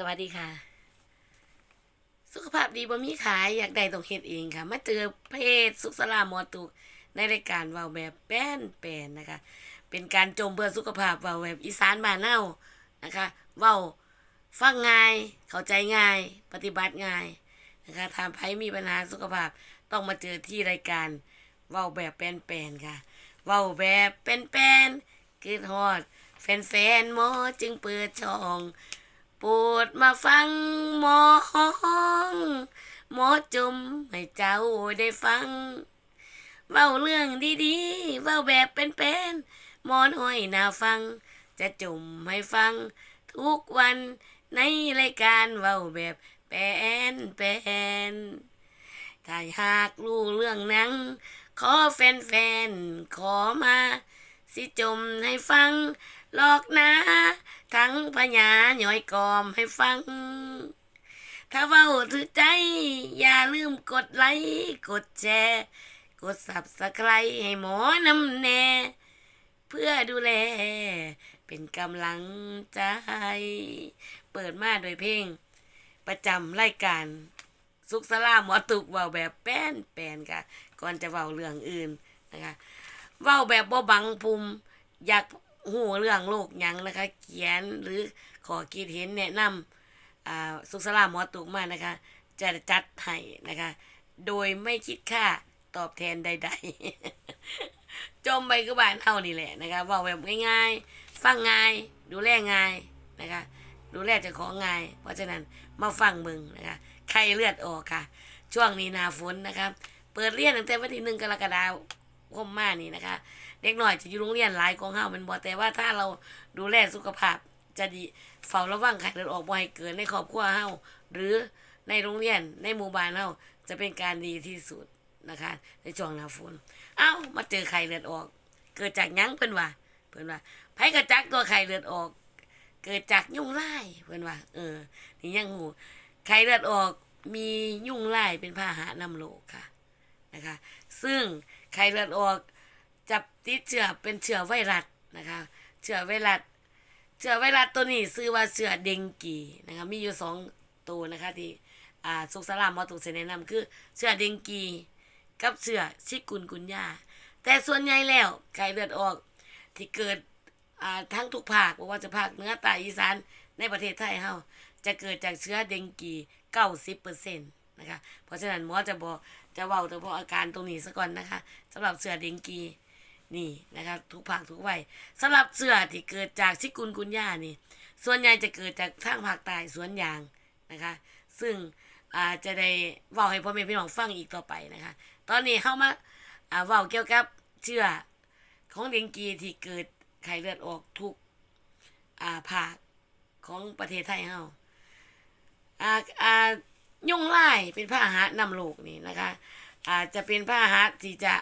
สวัสดีค่ะ สุขภาพดีบ่มีขายอยากได้ต้องเฮ็ดเองค่ะ มาเจอเพจสุขสลามอตุกในรายการเว้าแบบแป้นแปนนะคะ เป็นการจมเพื่อสุขภาพเว้าแบบอีสานบ้านเฮานะคะ เว้าฟังง่าย เข้าใจง่าย ปฏิบัติง่ายนะคะถ้าใครมีปัญหาสุขภาพต้องมาเจอที่รายการเว้าแบบแป้นแปนค่ะ เว้าแบบแป้นแปนคือฮอดแฟนๆหมอจึงเปิดช่อง โปรดมาฟังหมอห้องหมอจมให้เจ้าได้ฟัง เว้าเรื่องดีๆ เว้าแบบเป็นๆหมอนห้อยนาฟัง จะจมให้ฟัง ทุกวันในรายการเว้าแบบแปนแปนๆถ้าหากรู้เรื่องหนัง ขอแฟนๆ ขอมา สิจมให้ฟังหลอกนะ ทั้งพญาหน่อยกอมให้ฟัง ถ้าเว้าถือใจ อย่าลืมกดไลค์กดแชร์กดสับสไครให้หมอนำแน่ เพื่อดูแล เป็นกำลังใจ เปิดมาโดยเพลง ประจำรายการสุขสลาหมอตุกเว้าแบบแป้นแปนค่ะ ก่อนจะเว้าเรื่องอื่นนะคะเว้าแบบบ่บังภูมิอยาก หูเรื่องโลกยังนะคะ เขียนหรือขอคิดเห็นแนะนำอ่าสุขสลาหมอตุกมานะคะ จะจัดให้นะคะ โดยไม่คิดค่าตอบแทนใด ๆ จมไปก็บ้านเฮานี่แหละนะคะว้าแบบง่ายๆ ฟังง่าย ดูแลง่ายนะคะ ดูแลจ้าของง่าย เพราะฉะนั้นมาฟังมึงนะคะไข้เลือดออกค่ะ ช่วงนี้นาฝนนะคะ เปิดเรียนตั้งแต่วันที่หนึ่งกรกฎาคมมานี่นะคะ เด็กหน่อยจะอยู่โรงเรียนหลายกองเฮามันบ่แต่ว่าถ้าเราดูแลสุขภาพจะดีเฝ้าระวังไข้เลือดออกบ่ให้เกิดในครอบครัวเฮาหรือในโรงเรียนในหมู่บ้านเฮาจะเป็นการดีที่สุดนะคะ ในช่วงหน้าฝนเอ้ามาเจอไข้เลือดออก เกิดจากหยังเพิ่นว่าเพิ่นว่าไผกระจักตัวไข้เลือดออก เกิดจากยุงลายเพิ่นว่าเออนี่ยังหูไข้เลือดออกมียุงลายเป็นพาหะนำโรคค่ะนะคะ ซึ่งไข้เลือดออก จะติดเชื้อเป็นเชื้อไวรัสนะคะเชื้อไวรัสเชื้อไวรัสตัวนี้ชื่อว่าเชื้อเดงกีนะคะมีอยู่สองตัวนะคะที่อ่าสุขสลามมอตุกเสนแนะนำคือเชื้อเดงกีกับเชื้อชิกุนกุนยาแต่ส่วนใหญ่แล้วไข้เลือดออกที่เกิดอ่าทั้งทุกภาคบ่ว่าจะภาคเหนือใต้อีสานในประเทศไทยเฮาจะเกิดจากเชื้อเดงกี90%นะคะเพราะฉะนั้นหมอจะบอกจะเว้าเฉพาะอาการตรงนี้ซะก่อนนะคะสำหรับเชื้อเดงกี นี่นะคะทุกภาคทุกวัยสำหรับเชื้อที่เกิดจากชิกุนกุนยานี่ ส่วนใหญ่จะเกิดจากทางภาคใต้สวนยางนะคะ ซึ่งอาจะได้เว้าให้พ่อแม่พี่น้องฟังอีกต่อไปนะคะ ตอนนี้เฮามาอ่าเว้าเกี่ยวกับเชื้อของเดงกีที่เกิดไข้เลือดออกทุกอ่าภาคของประเทศไทยเฮาอ่าอายุงลายเป็นพาหะนำโรคนี่นะคะอาจะเป็นพาหะที่จะ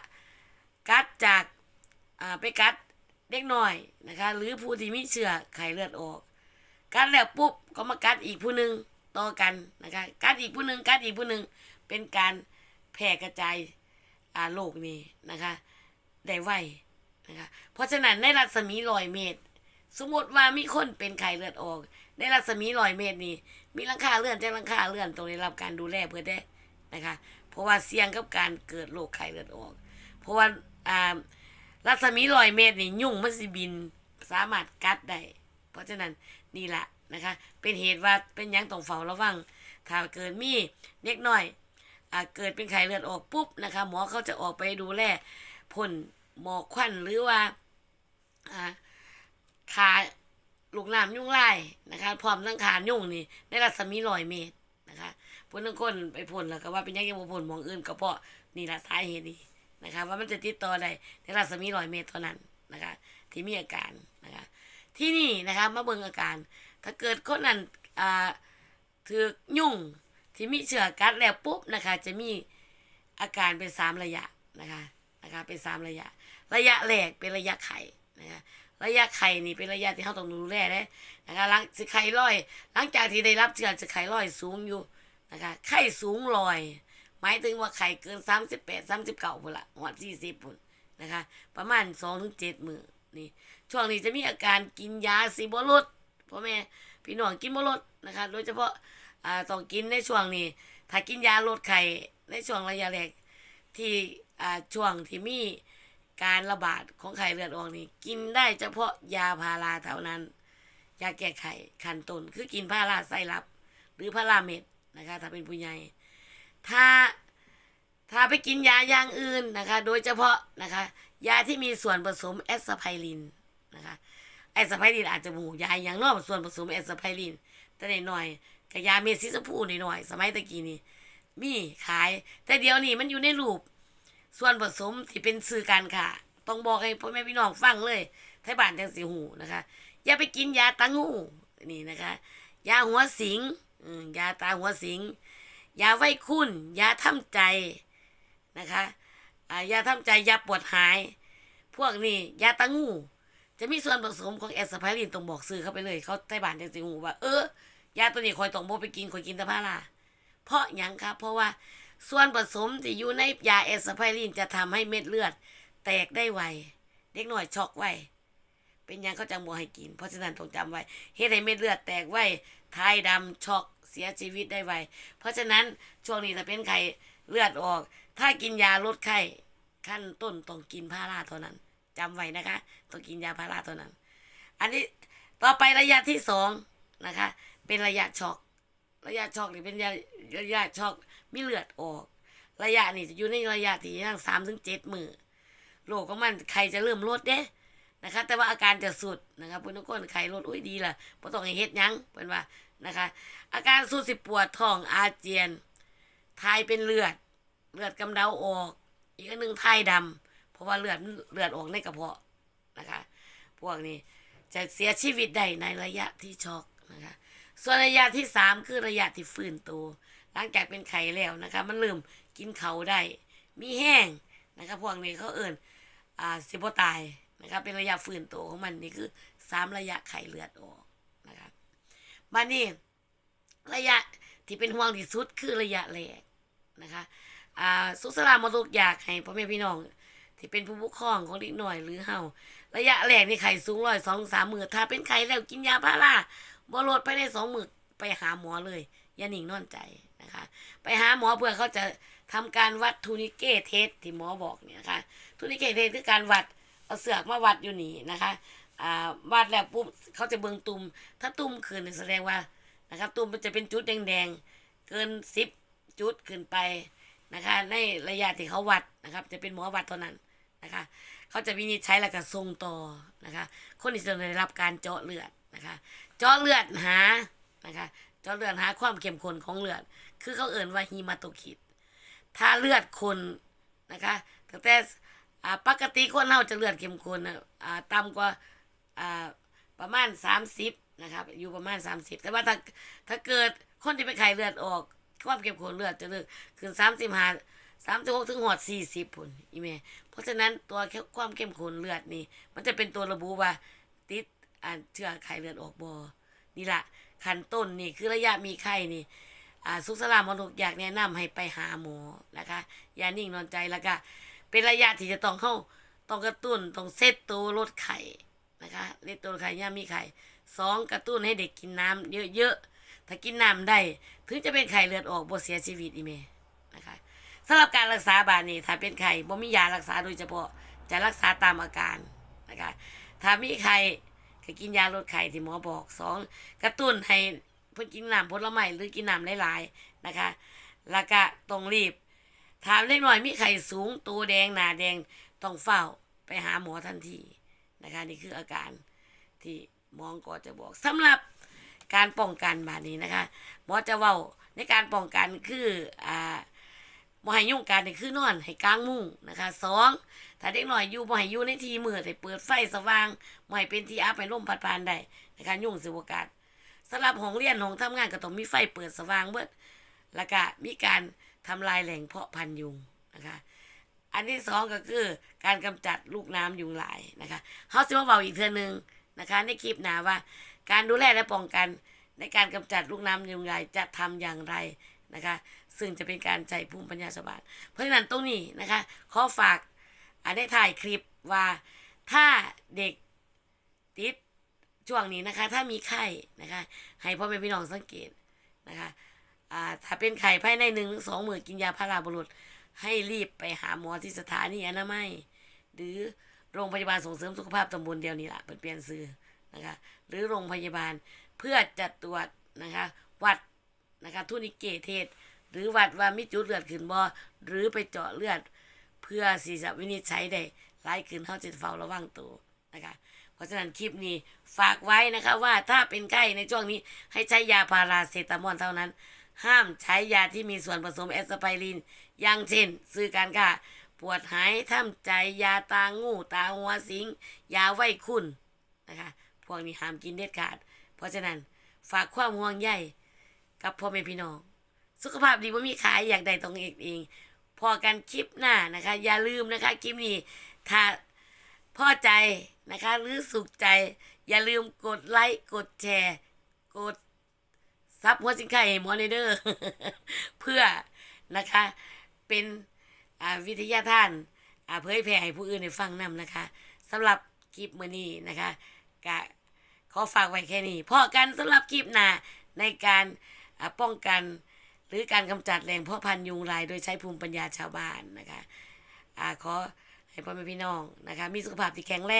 กัดจาก อ่าไปกัดเด็กน้อยนะคะหรือผู้ที่มีเชื้อไข้เลือดออก กัดแล้วปุ๊บก็มากัดอีกผู้หนึ่งต่อกันนะคะกัดอีกผู้หนึ่งกัดอีกผู้หนึ่งเป็นการแพร่กระจายอ่าโรคนี้นะคะได้ไวนะคะเพราะฉะนั้นในรัศมีร้อยเมตร สมมติว่ามีคนเป็นไข้เลือดออก ในรัศมีร้อยเมตรนี่มีลังคาเลื่อนแจากหลังคาเลื่อนต้องได้รับการดูแลเพื่อได้นะคะ เพราะว่าเสี่ยงกับการเกิดโรคไข้เลือดออก เพราะว่าอ่า รัศมีร้อยเมตรนี่ยุ่งมันสิบิน สามารถกัดได้เพราะฉะนั้นนี่แหละนะคะ เป็นเหตุว่าเป็นยังต้องเฝ้าระวัง ถ้าเกิดมีเด็กน้อยอ่าเกิดเป็นไข้เลือดออกปุ๊บนะคะ หมอเขาจะออกไปดูแลพ่นหมอกควันหรือว่าอ่าขาลูกน้ำยุ่งไล่นะคะพร้อมทั้งขายุ่งนี่ในรัศมีร้อยเมตรนะคะเพิ่นทั้งคนไปพ่นแล้วก็ว่าเป็นยังยังบ่พ่นหมองอื่นก็เพราะนี่ละสาเหตุนี้ นะคะว่ามันจะติดต่อได้ในรัศมีร้อยเมตรเท่านั้นนะคะ ที่มีอาการนะคะ ที่นี่นะคะมาเบิ่งอาการ ถ้าเกิดคนนั้นอ่าถือยุ่งที่มีเชื้อกัดแล้วปุ๊บนะคะ จะมีอาการเป็นสามระยะนะคะนะคะเป็นสามระยะ ระยะแรกเป็นระยะไข่นะคะระยะไข่นี่เป็นระยะที่เราต้องดูแลเลยนะคะหลังสิไข่ลอย หลังจากที่ได้รับเชื้อจะไข่ลอยสูงอยู่นะคะไข่สูงลอย หมายถึงว่าไข่เกินสามสิบแปดสามสิบเก้าพุ่นละหอดสี่สิบพุ่นนะคะ ประมาณสองถึงเจ็ดมือนี่ช่วงนี้จะมีอาการกินยาสีบรุษพ่อแม่พี่น้องกินบ่ลดนะคะ โดยเฉพาะอ่าต้องกินในช่วงนี้ถ้ากินยาลดไข้ในช่วงระยะแรกที่อ่าช่วงที่มีการระบาดของไข้เลือดออกนี่กินได้เฉพาะยาพาราเท่านั้น ยาแก้ไขขันต้นคือกินพาราไซรับ หรือพาราเม็ดนะคะ ถ้าเป็นผู้ใหญ่ ถ้าถ้าไปกินยาอย่างอื่นนะคะ โดยเฉพาะนะคะ ยาที่มีส่วนผสมแอสไพรินนะคะแอสไพรินอาจจะหมูยาอย่างนอกส่วนผสมแอสไพริน แต่หน่อยๆกับยาเม็ดสีชมพูหน่อยๆสมัยตะกี้นี่มีขาย แต่เดี๋ยวนี้มันอยู่ในรูป ส่วนผสมที่เป็นสื่อการค่ะ ต้องบอกให้พ่อแม่พี่น้องฟังเลยไทยบ้านจังสีหูนะคะ อย่าไปกินยาตางูนี่นะคะ ยาหัวสิงยาตาหัวสิง ยาไว้คุณยาทำใจนะคะอ่ายาทำใจยาปวดหาย พวกนี้ยาตางู จะมีส่วนผสมของแอสไพรินต้องบอกซื้อเข้าไปเลย เขาไต้บานจังสิหูว่า เออยาตัวนี้คอยต้องบ่ไปกินคอยกินแต่พาราเพราะยังครับเพราะว่าส่วนผสมที่อยู่ในยาแอสไพรินจะทำให้เม็ดเลือด แตกได้ไวเด็กหน่อยช็อกไวเป็นยังเขาจังบ่ให้กิน เพราะฉะนั้นต้องจำไว้เฮ็ดให้เม็ดเลือดแตกไวทายดำช็อก สียชีวิตได้ไว เพราะฉะนั้นช่วงนี้ถ้าเป็นไข้เลือดออก ถ้ากินยาลดไข้ขั้นต้นต้องกินพาราเท่านั้นจำไว้นะคะต้องกินยาพาราเท่านั้น อันนี้ต่อไประยะที่สองนะคะ เป็นระยะช็อกระยะช็อกนี่เป็นระยะระยะช็อกมีเลือดออก ระยะนี่จะอยู่ในระยะที่ยังสามถึงเจ็ดมือโรคของมันใครจะเริ่มลดเด้นะคะ แต่ว่าอาการจะสุดนะคะเพื่อนทุกคนใครลดอุ้ยดีล่ะบ่ต้องให้เฮ็ดยังเพื่อนว่า นะคะ อาการสุดสิบปวดท้องอาเจียนทายเป็นเลือด เลือดกำเดาออก อีกอันหนึ่งทายดำเพราะว่าเลือดเลือดออกในกระเพาะนะคะ พวกนี้จะเสียชีวิตได้ในระยะที่ช็อกนะคะ ส่วนระยะที่สามคือระยะที่ฟื้นตัวหลังจากเป็นไข้แล้วนะคะ มันเริ่มกินเขาได้ มีแห้งนะคะพวกนี้เขาเอิ่นอ่าสิบตายนะคะเป็นระยะฟื้นตัวของมันนี่คือสามระยะไข้เลือดออก มานี่ระยะที่เป็นห่วงที่สุดคือระยะแรกนะคะอ่าสุสลามาตุกอยากให้พ่อแม่พี่น้องที่เป็นผู้ปกครองของเด็กหน่อยหรือเฮาระยะแรกนี่ไข้สูงร้อยสองสามมือถ้าเป็นไข้แล้วกินยาพาราบ่ลดภายในสองมือไปหาหมอเลย อย่าหนิงนอนใจนะคะ ไปหาหมอเพื่อเขาจะทำการวัดทูนิเกเทสที่หมอบอกเนี่ยนะคะทูนิเกเทสคือการวัดเอาเสือกมาวัดอยู่นี่นะคะ อ่าวัดแล้วปุ๊บเขาจะเบิ่งตุ่มถ้าตุ่มขึ้นแสดงว่านะคะตุ่มมันจะเป็นจุดแดงๆเกินสิบจุดขึ้นไปนะคะ ในระยะที่เขาวัดนะครับ จะเป็นหมอวัดเท่านั้นนะคะ เขาจะวินิจฉัยแล้วก็ส่งต่อนะคะ คนที่จะได้รับการเจาะเลือดนะคะ เจาะเลือดหานะคะเจาะเลือดหาความเข้มข้นของเลือด คือเขาเอ่นว่าฮีมาโตคิดถ้าเลือดคนนะคะตั้งแต่ปกติคนเราจะเลือดเข้มข้นอ่าต่ำกว่า อ่าประมาณ30นะครับ อยู่ประมาณ30แต่ว่าถ้าถ้าเกิดคนที่เป็นไข้เลือดออกความเข้มข้นเลือดจะเลือกขึ้น35 36ถึงหอด40พุ่นอีแม่เพราะฉะนั้นตัวความเข้มข้นเลือดนี่ มันจะเป็นตัวระบุว่าติดอ่าเชื้อไข้เลือดออกบ่นี่ละขั้นต้นนี่คือระยะมีไข้นี่อ่าสุขสลามมนุษย์อยากแนะนำให้ไปหาหมอนะคะอย่านิ่งนอนใจแล้วก็เป็นระยะที่จะต้องเข้าต้องกระตุ้นต้องเซตตัวลดไข่ นะคะเลตัวลดไข่ย่ามีไข่สองกระตุ้นให้เด็กกินน้ำเยอะๆถ้ากินน้ำได้ถึงจะเป็นไข้เลือดออกบ่เสียชีวิตอีเมนะคะสำหรับการรักษาบาดนี้ถ้าเป็นไข้บ่มียารักษาโดยเฉพาะจะรักษาตามอาการนะคะถ้ามีไข้ก็กินยาลดไข้ที่หมอบอกสองกระตุ้นให้เพิ่นกินน้ำผลไม้หรือกินน้ำหลายๆนะคะ แล้วก็ต้องรีบถามเล็กน้อยมีไข้สูงตัวแดงหนาแดงต้องเฝ้าไปหาหมอทันที นะคะนี่คืออาการที่หมองก็จะบอกสำหรับการป้องกันบาดนี้นะคะหมอจะเว้าในการป้องกันคืออ่าบ่ให้ยุ่งกันนี่คือนอนให้กลางมุ้งนะคะสองถ้าเด็กน้อยอยู่บ่ให้อยู่ในที่มืดให้เปิดไฟสว่างบ่ให้เป็นที่อับให้ลมพัดผ่านได้นะคะยุ่งสิบ่กัดสำหรับห้องเรียนห้องทำงานก็ต้องมีไฟเปิดสว่างเบิดแล้วก็มีการทำลายแหล่งเพาะพันยุงนะคะ อันที่สองก็คือการกำจัดลูกน้ำยุงลายนะคะเขาจะมาเบาอีกเทื่อหนึงนะคะในคลิปหนาว่า การดูแลและป้องกันในการกำจัดลูกน้ำยุงลายจะทำอย่างไรนะคะ ซึ่งจะเป็นการใช้ภูมิปัญญาชาวบ้านเพราะฉะนั้นตรงนี้นะคะขอฝากอันได้ถ่ายคลิปว่าถ้าเด็กติดช่วงนี้นะคะ ถ้ามีไข้นะคะ ให้พ่อแม่พี่น้องสังเกตนะคะอ่าถ้าเป็นไข้ภายในหนึ่งถึงสองมื้อกินยาพาราบุรุษ ให้รีบไปหาหมอที่สถานีอนามัยหรือโรงพยาบาลส่งเสริมสุขภาพตำบลเดียวนี้ละเปนเปลี่ยนซื้อนะคะหรือโรงพยาบาลเพื่อจะตรวจนะคะวัดนะคะทุนิเกเทศ หรือวัดว่ามีจุดเลือดขึ้นบ่หรือไปเจาะเลือด เพื่อสีจะวินิจฉัยได้หลายขึ้นเขาจะเฝ้าระวังตัวนะคะเพราะฉะนั้นคลิปนี้ฝากไว้นะคะว่าถ้าเป็นไข้ในช่วงนี้ให้ใช้ยาพาราเซตามอลเท่านั้น ห้ามใช้ยาที่มีส่วนผสมแอสไพริน อย่างเช่น ซื้อการค่ะ ปวดหายท่าใจยาตางูตาหัวสิง ยาไว้คุณนะคะ พวกนี้ห้ามกินเด็ดขาด เพราะฉะนั้นฝากความห่วงใยกับพ่อแม่พี่น้อง สุขภาพดีว่ามีขายอยากได้ตรงเองเอง พอกันคลิปหน้านะคะ อย่าลืมนะคะคลิปนี้ถ้าพอใจนะคะ หรือสุขใจ อย่าลืมกดไลค์กดแชร์ กด ซับหัวสิงไข่มอนิเดอร์เพื่อนะคะ เป็นวิทยาทานเผยแผ่ให้ผู้อื่นได้ฟังนำนะคะสำหรับคลิปมื้อนี้นะคะกะขอฝากไว้แค่นี้พอกันสำหรับคลิปหน้าในการป้องกันหรือการกำจัดแหล่งเพาะพันธุ์ยุงลาย โดยใช้ภูมิปัญญาชาวบ้านนะคะอขอให้พ่อแม่พี่น้องนะคะ มีสุขภาพที่แข็งแรง